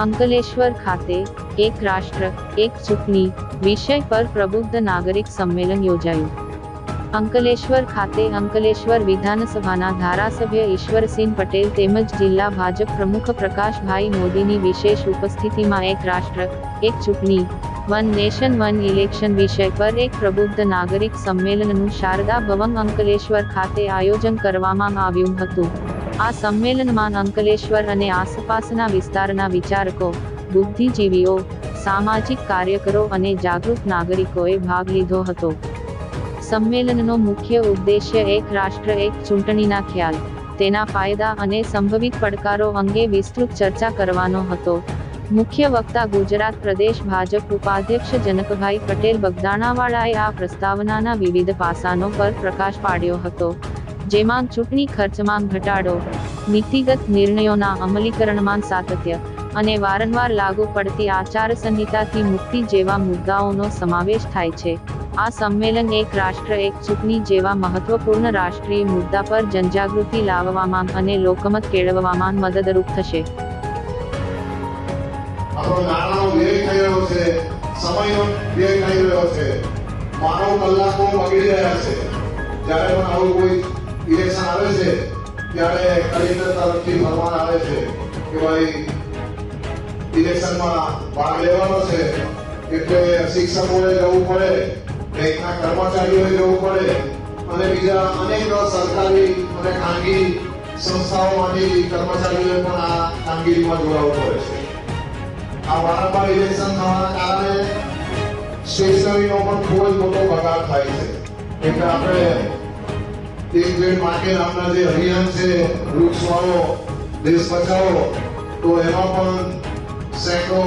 અંકલેશ્વર ખાતે એક રાષ્ટ્ર, એક ચૂંટણી વિષય પર પ્રબુદ્ધ નાગરિક સંમેલન યોજાયું. અંકલેશ્વર ખાતે અંકલેશ્વર વિધાનસભાના ધારાસભ્ય ઈશ્વરસિંહ પટેલ તેમજ જિલ્લા ભાજપ પ્રમુખ પ્રકાશભાઈ મોદીની વિશેષ ઉપસ્થિતિમાં એક રાષ્ટ્ર, એક ચૂંટણી, વન નેશન, વન ઇલેક્શન વિષય પર એક પ્રબુદ્ધ નાગરિક સંમેલનનું શારદા ભવન અંકલેશ્વર ખાતે આયોજન કરવામાં આવ્યું હતું. આ સંમેલનમાં અંકલેશ્વર અને આસપાસના વિસ્તારના વિચારકો, બુદ્ધિજીવીઓ, સામાજિક કાર્યકરો અને જાગૃત નાગરિકોએ ભાગ લીધો હતો. સંમેલનનો મુખ્ય ઉદ્દેશ્ય એક રાષ્ટ્ર, એક ચૂંટણીના ખ્યાલ, તેના ફાયદા અને સંભવિત પડકારો અંગે વિસ્તૃત ચર્ચા કરવાનો હતો. મુખ્ય વક્તા ગુજરાત પ્રદેશ ભાજપ ઉપાધ્યક્ષ જનકભાઈ પટેલ બગદાણાવાળાએ આ પ્રસ્તાવનાના વિવિધ પાસાનો પર પ્રકાશ પાડ્યો હતો. જેમાં ચૂંટણી ખર્ચમાં ઘટાડો, નીતિગત નિર્ણયોના અમલીકરણમાં સાતત્ય અને વારંવાર લાગુ પડતી આચારસંહિતાથી મુક્તિ જેવા મુદ્દાઓનો સમાવેશ થાય છે. આ સંમેલન એક રાષ્ટ્ર, એક ચૂંટણી જેવા મહત્વપૂર્ણ રાષ્ટ્રીય મુદ્દા પર જનજાગૃતિ લાવવામાં અને લોકમત કેળવવામાં મદદરૂપ થશે. સમયનો કલાકો બગડી રહ્યા છે. જ્યારે પણ આવું કોઈ ઇલેક્શન આવે છે, ત્યારે કલેક્ટર તરફથી ફરમાન આવે છે કે ભાઈ ઇલેક્શનમાં ભાગ લેવાનો છે, એટલે શિક્ષકોએ જવું પડે, બેંકના કર્મચારીઓએ જવું પડે, અને બીજા અનેક સરકારી અને ખાનગી સંસ્થાઓમાંથી કર્મચારીઓએ પણ આ કામગીરીમાં જોડાવવું પડે છે. આ વારંવાર ઇલેક્શન થવાના કારણે સ્ટેશનરીનો પણ ખૂબ જ મોટો બગાડ થાય છે. એટલે આપણે એક પેડ માટે આપણા જે અભિયાન છે વૃક્ષ વાવો દેશ બચાવો, તો એમાં પણ સેંકડો,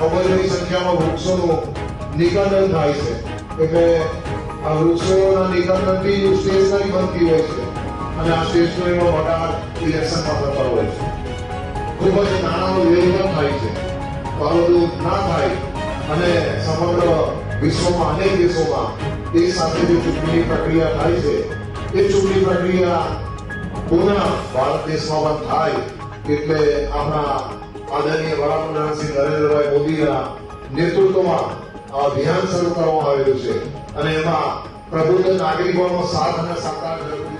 અબજોની સંખ્યામાં વૃક્ષોનું નિકંદન થાય છે. એટલે આ વૃક્ષોના નિકંદનથી સ્ટેશનરી બનતી હોય છે. અને આ સ્ટેશનરીનો વટાર ઇલેક્શનમાં થતો હોય છે. ખૂબ જ નાણાંનો પણ થાય છે. તો ના થાય. અને સમગ્ર વિશ્વમાં અનેક દેશોમાં તે સાથે જે ચૂંટણી પ્રક્રિયા થાય છે. એ ચૂંટણી પ્રક્રિયા પુનઃ ભારત દેશમાં પણ થાય એટલે આપણા આદરણીય વડાપ્રધાન શ્રી નરેન્દ્રભાઈ મોદીના નેતૃત્વમાં આ અભિયાન શરૂ કરવામાં આવેલું છે અને એમાં પ્રબુદ્ધ નાગરિકોનો સાથ અને સહકાર જરૂરી